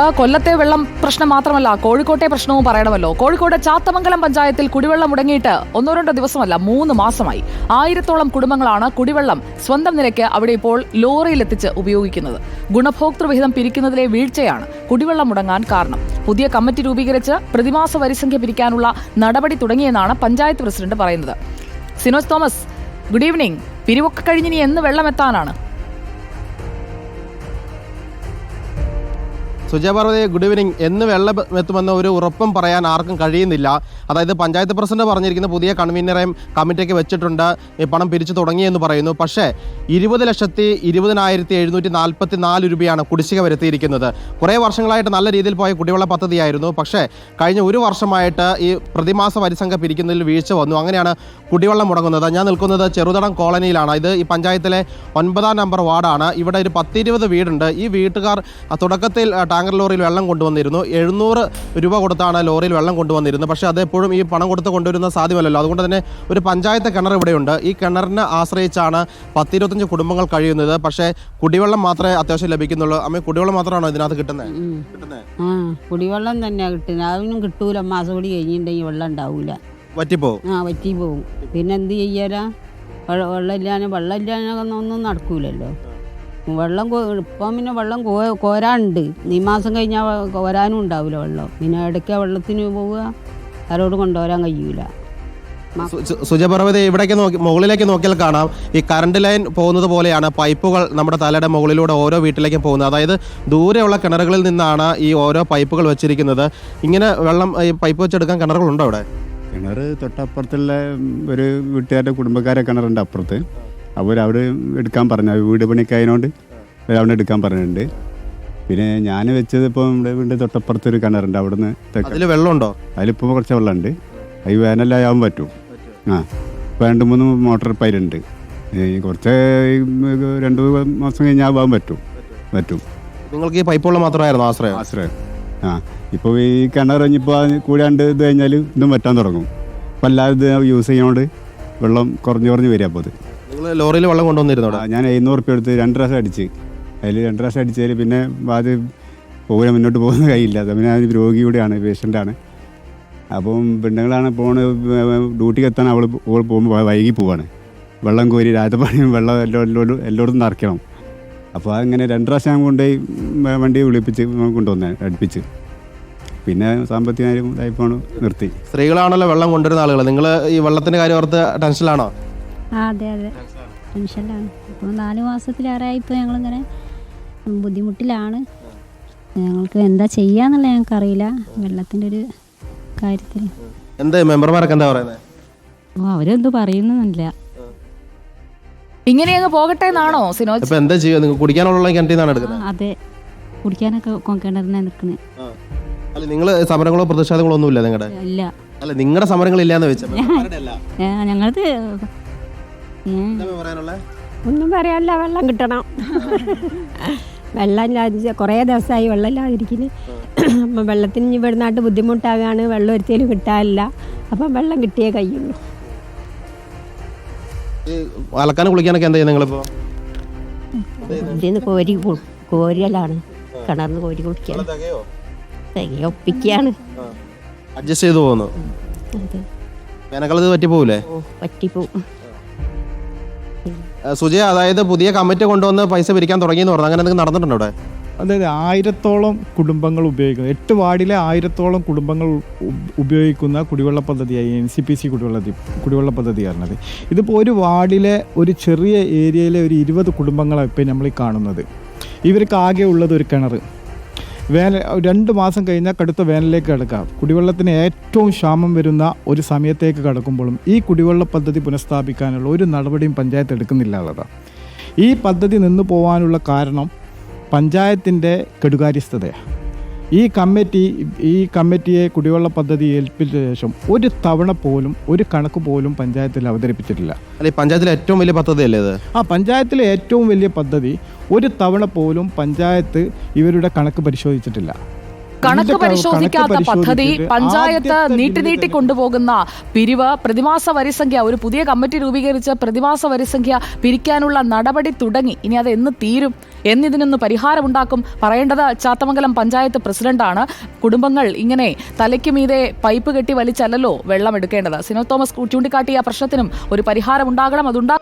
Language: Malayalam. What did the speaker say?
കൊല്ലത്തെ വെള്ളം പ്രശ്നം മാത്രമല്ല കോഴിക്കോട്ടെ പ്രശ്നവും പറയണമല്ലോ. കോഴിക്കോട് ചാത്തമംഗലം പഞ്ചായത്തിൽ കുടിവെള്ളം മുടങ്ങിയിട്ട് ഒന്നോ രണ്ടോ ദിവസമല്ല മൂന്ന് മാസമായി. ആയിരത്തോളം കുടുംബങ്ങളാണ് കുടിവെള്ളം സ്വന്തം നിലയ്ക്ക് അവിടെ ഇപ്പോൾ ലോറിയിലെത്തിച്ച് ഉപയോഗിക്കുന്നത്. ഗുണഭോക്തൃ വിഹിതം പിരിക്കുന്നതിലെ വീഴ്ചയാണ് കുടിവെള്ളം മുടങ്ങാൻ കാരണം. പുതിയ കമ്മിറ്റി രൂപീകരിച്ച് പ്രതിമാസ വരിസംഖ്യ പിരിക്കാനുള്ള നടപടി തുടങ്ങിയെന്നാണ് പഞ്ചായത്ത് പ്രസിഡന്റ് പറയുന്നത്. സിനോസ് തോമസ് ഗുഡ് ഈവനിങ് പിരിവൊക്കെ കഴിഞ്ഞിനി എന്ന് വെള്ളം എത്താനാണ്. സുജയപാർവതി ഗുഡ് ഈവനിങ് എന്ന് വെള്ളം എത്തുമെന്ന് ഒരു ഉറപ്പും പറയാൻ ആർക്കും കഴിയുന്നില്ല. അതായത് പഞ്ചായത്ത് പ്രസിഡന്റ് പറഞ്ഞിരിക്കുന്ന പുതിയ കൺവീനറെയും കമ്മിറ്റിയൊക്കെ വെച്ചിട്ടുണ്ട്. ഈ പണം പിരിച്ചു തുടങ്ങിയെന്ന് പറയുന്നു. പക്ഷേ ഇരുപത് ലക്ഷത്തി ഇരുപതിനായിരത്തി എഴുന്നൂറ്റി നാൽപ്പത്തി നാല് രൂപയാണ് കുടിശ്ശിക വരുത്തിയിരിക്കുന്നത്. കുറേ വർഷങ്ങളായിട്ട് നല്ല രീതിയിൽ പോയ കുടിവെള്ള പദ്ധതിയായിരുന്നു. പക്ഷേ കഴിഞ്ഞ ഒരു വർഷമായിട്ട് ഈ പ്രതിമാസ വരിസംഖ്യ പിരിക്കുന്നതിൽ വീഴ്ച വന്നു. അങ്ങനെയാണ് കുടിവെള്ളം മുടങ്ങുന്നത്. ഞാൻ നിൽക്കുന്നത് ചെറുതടം കോളനിയിലാണ്. ഇത് ഈ പഞ്ചായത്തിലെ ഒൻപതാം നമ്പർ വാർഡാണ്. ഇവിടെ ഒരു പത്തിരുപത് വീടുണ്ട്. ഈ വീട്ടുകാർ തുടക്കത്തിൽ ടാങ്കർ ലോറിയിൽ വെള്ളം കൊണ്ടുവന്നിരുന്നു. എഴുന്നൂറ് രൂപ കൊടുത്താണ് ലോറിയിൽ വെള്ളം കൊണ്ടുവന്നിരുന്നത്. പക്ഷേ അത് എപ്പോഴും ഈ പണം കൊടുത്ത് കൊണ്ടുവരുന്ന സാധ്യമല്ലല്ലോ. അതുകൊണ്ട് തന്നെ ഒരു പഞ്ചായത്ത് കിണർ ഇവിടെയുണ്ട്. ഈ കിണറിനെ ആശ്രയിച്ചാണ് പത്തിരുപത്തഞ്ച് കുടുംബങ്ങൾ കഴിയുന്നത്. പക്ഷേ കുടിവെള്ളം മാത്രമേ അത്യാവശ്യം ലഭിക്കുന്നുള്ളൂ. അമ്മ കുടിവെള്ളം മാത്രമാണോ ഇതിനകത്ത് കിട്ടുന്നത്? ആ കുടിവെള്ളം തന്നെയാ കിട്ടുന്നത്. അതൊന്നും കിട്ടൂല. മാസം കൂടി കഴിഞ്ഞിട്ടുണ്ടെങ്കിൽ വെള്ളം ഉണ്ടാവൂല. വറ്റിപ്പോ ആ വറ്റി പോകും പിന്നെ എന്ത് ചെയ്യാനാ? വെള്ളം ഇല്ലാനും വെള്ളം ഒന്നും നടക്കൂലല്ലോ. വെള്ളം ഇപ്പം പിന്നെ വെള്ളം കോ കോരാനുണ്ട് ഈ മാസം കഴിഞ്ഞാൽ കോരാനും ഉണ്ടാവില്ല വെള്ളം. പിന്നെ ഇടയ്ക്ക് വെള്ളത്തിന് പോവുക ആരോട് കൊണ്ടുവരാൻ കഴിയൂല. സുജപർവതി ഇവിടേക്ക് നോക്കി മുകളിലേക്ക് നോക്കിയാൽ കാണാം. ഈ കറണ്ട് ലൈൻ പോകുന്നത് പോലെയാണ് പൈപ്പുകൾ നമ്മുടെ തലയുടെ മുകളിലൂടെ ഓരോ വീട്ടിലേക്കും പോകുന്നത്. അതായത് ദൂരെയുള്ള കിണറുകളിൽ നിന്നാണ് ഈ ഓരോ പൈപ്പുകൾ വെച്ചിരിക്കുന്നത്. ഇങ്ങനെ വെള്ളം ഈ പൈപ്പ് വെച്ചെടുക്കാൻ കിണറുകളുണ്ടോ അവിടെ? കിണർ തൊട്ടപ്പുറത്തുള്ള ഒരു വീട്ടുകാരുടെ കുടുംബക്കാരെ കിണറുണ്ട് അപ്പുറത്ത്. അവർ അവിടെ എടുക്കാൻ പറഞ്ഞു. വീട് പണിക്കായതുകൊണ്ട് അവിടെ എടുക്കാൻ പറഞ്ഞിട്ടുണ്ട്. പിന്നെ ഞാൻ വെച്ചത് ഇപ്പോൾ നമ്മുടെ വീടിന്റെ തൊട്ടപ്പുറത്ത് ഒരു കിണറുണ്ട്. അവിടുന്ന് അതിൽ വെള്ളമുണ്ടോ? അതിലിപ്പോൾ കുറച്ച് വെള്ളമുണ്ട്. അത് വേനലായാവും പറ്റും. ആ. ഇപ്പം രണ്ട് മൂന്ന് മോട്ടോർ പൈലുണ്ട്. കുറച്ച് രണ്ട് മാസം കഴിഞ്ഞാൽ ആവാൻ പറ്റും. പറ്റും. നിങ്ങൾക്ക് ഈ പൈപ്പ് വെള്ളം മാത്രമായിരുന്നു ആശ്രയം? ആശ്രയം. ആ. ഇപ്പോൾ ഈ കിണർ കഴിഞ്ഞിപ്പോൾ കൂടാണ്ട് ഇത് കഴിഞ്ഞാൽ ഇതും പറ്റാൻ തുടങ്ങും. അപ്പോൾ എല്ലാവരും ഇത് യൂസ് ചെയ്യുന്നതുകൊണ്ട് വെള്ളം കുറഞ്ഞു കുറഞ്ഞ് വരിക അപ്പോൾ അത്. ലോറിയിൽ വെള്ളം കൊണ്ടുവന്നിരുന്നു ആ, അവിടെ ഞാൻ എഴുന്നൂറ് റുപ്യ എടുത്ത് രണ്ട് പ്രാവശ്യം അടിച്ച്. അതിൽ രണ്ട് പ്രാവശ്യം അടിച്ചതിൽ പിന്നെ അത് പോകാൻ മുന്നോട്ട് പോകുന്ന കഴിയില്ല അത് പിന്നെ അത് രോഗി കൂടെയാണ് പേഷ്യന്റാണ് അപ്പം പെണ്ണുങ്ങളാണ് പോണ് ഡ്യൂട്ടിക്ക് എത്താൻ അവൾ അവൾ പോകുമ്പോൾ വൈകി പോവാണ്. വെള്ളം കോരി രാത്രി പണിയും വെള്ളം എല്ലോ എല്ലോടും എല്ലായിടത്തും നിറയ്ക്കണം. അപ്പോൾ അങ്ങനെ രണ്ട് പ്രാവശ്യം ഞാൻ കൊണ്ടുപോയി വ- വണ്ടി വിളിപ്പിച്ച് കൊണ്ടുവന്നേ അടുപ്പിച്ച്. പിന്നെ സാമ്പത്തികമായി ഇതായിപ്പോൾ നിർത്തി. സ്ത്രീകളാണല്ലോ വെള്ളം കൊണ്ടുവരുന്ന ആളുകൾ നിങ്ങൾ ഈ വെള്ളത്തിന്റെ കാര്യം ഓർത്ത് ടെൻഷനിലാണോ? ആ അതെ അതെ. ടെൻഷനിലാണ്. ഇപ്പോൾ നാല് മാസത്തിലേറെ ഇപ്പോൾ ഞങ്ങളിങ്ങനെ ബുദ്ധിമുട്ടിലാണ്. ഞങ്ങൾക്ക് എന്താ ചെയ്യാന്നുള്ള ഞങ്ങൾക്ക് അറിയില്ല വെള്ളത്തിന്റെ ഒരു കാര്യത്തിൽ. എന്ത് മെമ്പർമാരൊക്കെ എന്താ പറയുന്നത് അപ്പോൾ അവരെന്തോ പറയുന്നില്ല ഇങ്ങനെ അങ്ങ് പോകട്ടെ എന്നാണോ സിനോജ്? ഇപ്പൊ എന്താ ചെയ്യുക? നിങ്ങൾ കുടിക്കാനുള്ള കിണറ്റിൽ നിന്നാണ് എടുക്കുന്നത്? അതെ. കുടിക്കാനൊക്കെ കൊണ്ടിരുന്ന നിൽക്കുന്നത്. അല്ല നിങ്ങൾ സമരങ്ങളോ പ്രതിഷേധങ്ങളോ ഒന്നുമില്ല നിങ്ങളുടെ ഇല്ല. അല്ല നിങ്ങളുടെ സമരങ്ങളില്ലാന്ന് വെച്ചാൽ ഏ, ഞങ്ങളത് ഒന്നും പറയാനില്ല വെള്ളം കിട്ടണം. വെള്ളം ഇല്ലാതെ കുറേ ദിവസമായി വെള്ളം ഇല്ലാതിരിക്കുന്നു. അപ്പം വെള്ളത്തിന് ഇനി ഇവിടുന്നായിട്ട് ബുദ്ധിമുട്ടാകാണ്. വെള്ളം ഒരിക്കലും കിട്ടാനില്ല. അപ്പം വെള്ളം കിട്ടിയേ കഴിയുള്ളൂ. അലക്കാനും കുളിക്കാനൊക്കെ എന്താ നിങ്ങളിപ്പോ? ഇതിന്ന് കോരി കോരിയലാണ്. കിണറിന്ന് കോരി കുടിക്കാൻ ഒപ്പിക്കാണ്. അഡ്ജസ്റ്റ് ചെയ്തു പോകുന്നു. വേനൽക്കാലത്ത് പറ്റി പോകൂലേ ഓ പറ്റിപ്പോവും. സുജയ അതായത് പുതിയ കമ്മിറ്റി കൊണ്ടുവന്ന് പൈസ പിരിക്കാൻ തുടങ്ങി എന്ന് പറഞ്ഞു. അങ്ങനെ എന്തെങ്കിലും നടന്നിട്ടുണ്ടോ അവിടെ? അതായത് ആയിരത്തോളം കുടുംബങ്ങൾ ഉപയോഗിക്കുന്നു. എട്ട് വാർഡിലെ ആയിരത്തോളം കുടുംബങ്ങൾ ഉപയോഗിക്കുന്ന കുടിവെള്ള പദ്ധതിയായി എൻ സി പി സി കുടിവെള്ള കുടിവെള്ള കുടിവെള്ള പദ്ധതിയായിരുന്നത് ഇതിപ്പോൾ ഒരു വാർഡിലെ ഒരു ചെറിയ ഏരിയയിലെ ഒരു ഇരുപത് കുടുംബങ്ങളാണ് ഇപ്പോൾ നമ്മൾ കാണുന്നത്. ഇവർക്ക് ആകെ ഉള്ളത് ഒരു കിണർ വേനൽ രണ്ട് മാസം കഴിഞ്ഞാൽ കടുത്ത വേനലിലേക്ക് കിടക്കാം. കുടിവെള്ളത്തിന് ഏറ്റവും ക്ഷാമം വരുന്ന ഒരു സമയത്തേക്ക് കടക്കുമ്പോഴും ഈ കുടിവെള്ള പദ്ധതി പുനഃസ്ഥാപിക്കാനുള്ള ഒരു നടപടിയും പഞ്ചായത്ത് എടുക്കുന്നില്ല ഈ പദ്ധതി നിന്നു പോകാനുള്ള കാരണം പഞ്ചായത്തിന്റെ കെടുകാര്യസ്ഥതയാണ് ഈ കമ്മിറ്റി ഈ കമ്മിറ്റിയെ കുടിവെള്ള പദ്ധതി ഏൽപ്പിച്ച ശേഷം ഒരു തവണ പോലും ഒരു കണക്ക് പോലും പഞ്ചായത്തിൽ അവതരിപ്പിച്ചിട്ടില്ല. അല്ലെ പഞ്ചായത്തിലെ ഏറ്റവും വലിയ പദ്ധതിയല്ലേ ഇത്? ആ പഞ്ചായത്തിലെ ഏറ്റവും വലിയ പദ്ധതി ഒരു തവണ പോലും പഞ്ചായത്ത് ഇവരുടെ കണക്ക് പരിശോധിച്ചിട്ടില്ല. കണക്ക് പരിശോധിക്കാത്ത പദ്ധതി പഞ്ചായത്ത് നീട്ടി നീട്ടി കൊണ്ടുപോകുന്ന പിരിവ് പ്രതിമാസ വരിസംഖ്യ ഒരു പുതിയ കമ്മിറ്റി രൂപീകരിച്ച് പ്രതിമാസ വരിസംഖ്യ പിരിക്കാനുള്ള നടപടി തുടങ്ങി. ഇനി അത് എന്ന് തീരും? എന്നിതിനൊന്ന് പരിഹാരമുണ്ടാക്കും. പറയേണ്ടത് ചാത്തമംഗലം പഞ്ചായത്ത് പ്രസിഡന്റാണ്. കുടുംബങ്ങൾ ഇങ്ങനെ തലയ്ക്ക് മീതെ പൈപ്പ് കെട്ടി വലിച്ചല്ലല്ലോ വെള്ളം എടുക്കേണ്ടത്. സിനോ തോമസ് ചൂണ്ടിക്കാട്ടിയ പ്രശ്നത്തിനും ഒരു പരിഹാരം ഉണ്ടാകണം അതുണ്ടാ